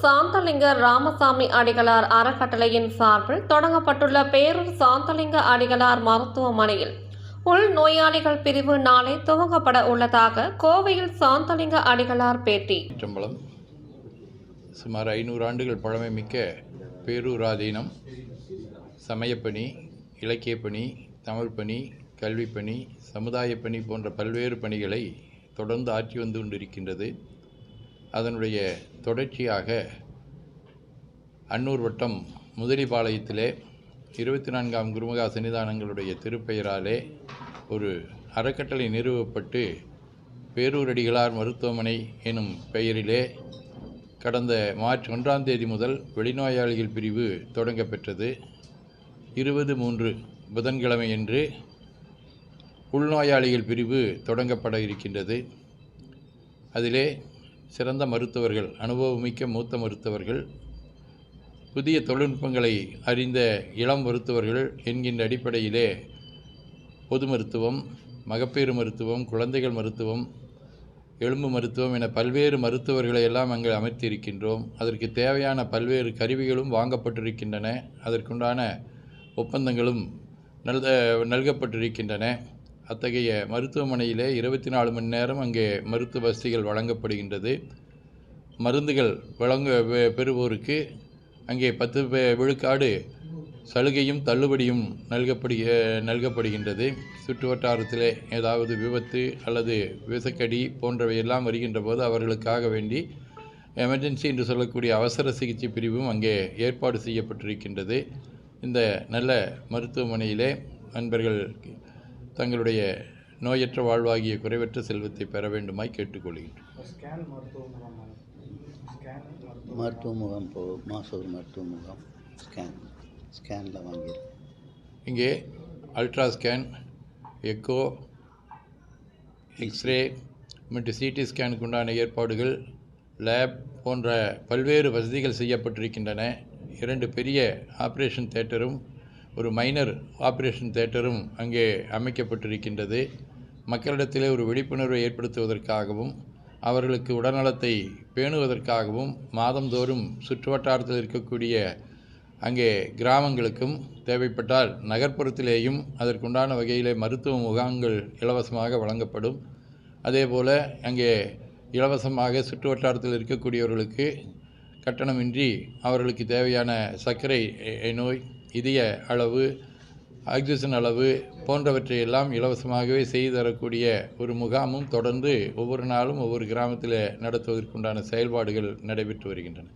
சாந்தலிங்க ராமசாமி அடிகளார் அறக்கட்டளையின் சார்பில் தொடங்கப்பட்டுள்ள பேரூர் சாந்தலிங்க அடிகளார் மருத்துவமனையில் உள் நோயாளிகள் பிரிவு நாளை துவங்கப்பட உள்ளதாக கோவையில் சாந்தலிங்க அடிகளார் பேட்டி. சிற்றம்பலம் சுமார் ஐநூறு ஆண்டுகள் பழமைமிக்க பேரூராதீனம் சமயப்பணி இலக்கியப்பணி தமிழ் பணி கல்விப்பணி சமுதாயப் பணி போன்ற பல்வேறு பணிகளை தொடர்ந்து ஆற்றி வந்து கொண்டிருக்கின்றது. அதனுடைய தொடர்ச்சியாக அன்னூர் வட்டம் முதலிபாளையத்திலே இருபத்தி நான்காம் குருமகா சன்னிதானங்களுடைய திருப்பெயராலே ஒரு அறக்கட்டளை நிறுவப்பட்டு பேரூரடிகளார் மருத்துவமனை எனும் பெயரிலே கடந்த மார்ச் ஒன்றாம் தேதி முதல் வெளிநோயாளிகள் பிரிவு தொடங்கப்பெற்றது. இருபது மூன்று புதன்கிழமையன்று உள்நோயாளிகள் பிரிவு தொடங்கப்பட இருக்கின்றது. அதிலே சிறந்த மருத்துவர்கள் அனுபவமிக்க மூத்த மருத்துவர்கள் புதிய தொழில்நுட்பங்களை அறிந்த இளம் மருத்துவர்கள் என்கின்ற அடிப்படையிலே பொது மருத்துவம் மகப்பேறு மருத்துவம் குழந்தைகள் மருத்துவம் எலும்பு மருத்துவம் என பல்வேறு மருத்துவர்களை எல்லாம் அங்கே அமைத்திருக்கின்றோம். அதற்கு தேவையான பல்வேறு கருவிகளும் வாங்கப்பட்டிருக்கின்றன. அதற்குண்டான ஒப்பந்தங்களும் நல் நல்கப்பட்டிருக்கின்றன. அத்தகைய மருத்துவமனையிலே இருபத்தி நாலு மணி நேரம் அங்கே மருத்துவ வசதிகள் வழங்கப்படுகின்றது. மருந்துகள் வழங்க பெ- பெறுவோருக்கு அங்கே பத்து விழுக்காடு சலுகையும் தள்ளுபடியும் நல்கப்படு நல்கப்படுகின்றது. சுற்றுவட்டாரத்திலே ஏதாவது விபத்து அல்லது விசக்கடி போன்றவை எல்லாம் வருகின்ற போது அவர்களுக்காக வேண்டி எமர்ஜென்சி என்று சொல்லக்கூடிய அவசர சிகிச்சை பிரிவும் அங்கே ஏற்பாடு செய்யப்பட்டிருக்கின்றது. இந்த நல்ல மருத்துவமனையிலே நண்பர்கள் தங்களுடைய நோயற்ற வாழ்வாகிய குறைவற்ற செல்வத்தை பெற வேண்டுமாய் கேட்டுக்கொள்கின்றோம். ஸ்கேன் மருத்துவ முகாம் போ ஒரு மருத்துவ முகாம் ஸ்கேன் ஸ்கேனில் வாங்கியிருக்கோம் இங்கே ultra scan echo X ray மற்றும் சிடி ஸ்கேனுக்கு உண்டான ஏற்பாடுகள் லேப் போன்ற பல்வேறு வசதிகள் செய்யப்பட்டிருக்கின்றன. இரண்டு பெரிய ஆப்ரேஷன் தேட்டரும் ஒரு மைனர் ஆப்ரேஷன் தேட்டரும் அங்கே அமைக்கப்பட்டிருக்கின்றது. மக்களிடத்திலே ஒரு விழிப்புணர்வை ஏற்படுத்துவதற்காகவும் அவர்களுக்கு உடல்நலத்தை பேணுவதற்காகவும் மாதந்தோறும் சுற்றுவட்டாரத்தில் இருக்கக்கூடிய அங்கே கிராமங்களுக்கும் தேவைப்பட்டால் நகர்ப்புறத்திலேயும் அதற்குண்டான வகையிலே மருத்துவ முகாம்கள் இலவசமாக வழங்கப்படும். அதேபோல் அங்கே இலவசமாக சுற்றுவட்டாரத்தில் இருக்கக்கூடியவர்களுக்கு கட்டணமின்றி அவர்களுக்கு தேவையான சர்க்கரை நோய் இதய அளவு ஆக்சிஜன் அளவு போன்றவற்றை எல்லாம் இலவசமாகவே செய்து தரக்கூடிய ஒரு முகாமும் தொடர்ந்து ஒவ்வொரு நாளும் ஒவ்வொரு கிராமத்தில் நடத்துவதற்குண்டான செயல்பாடுகள் நடைபெற்று வருகின்றன.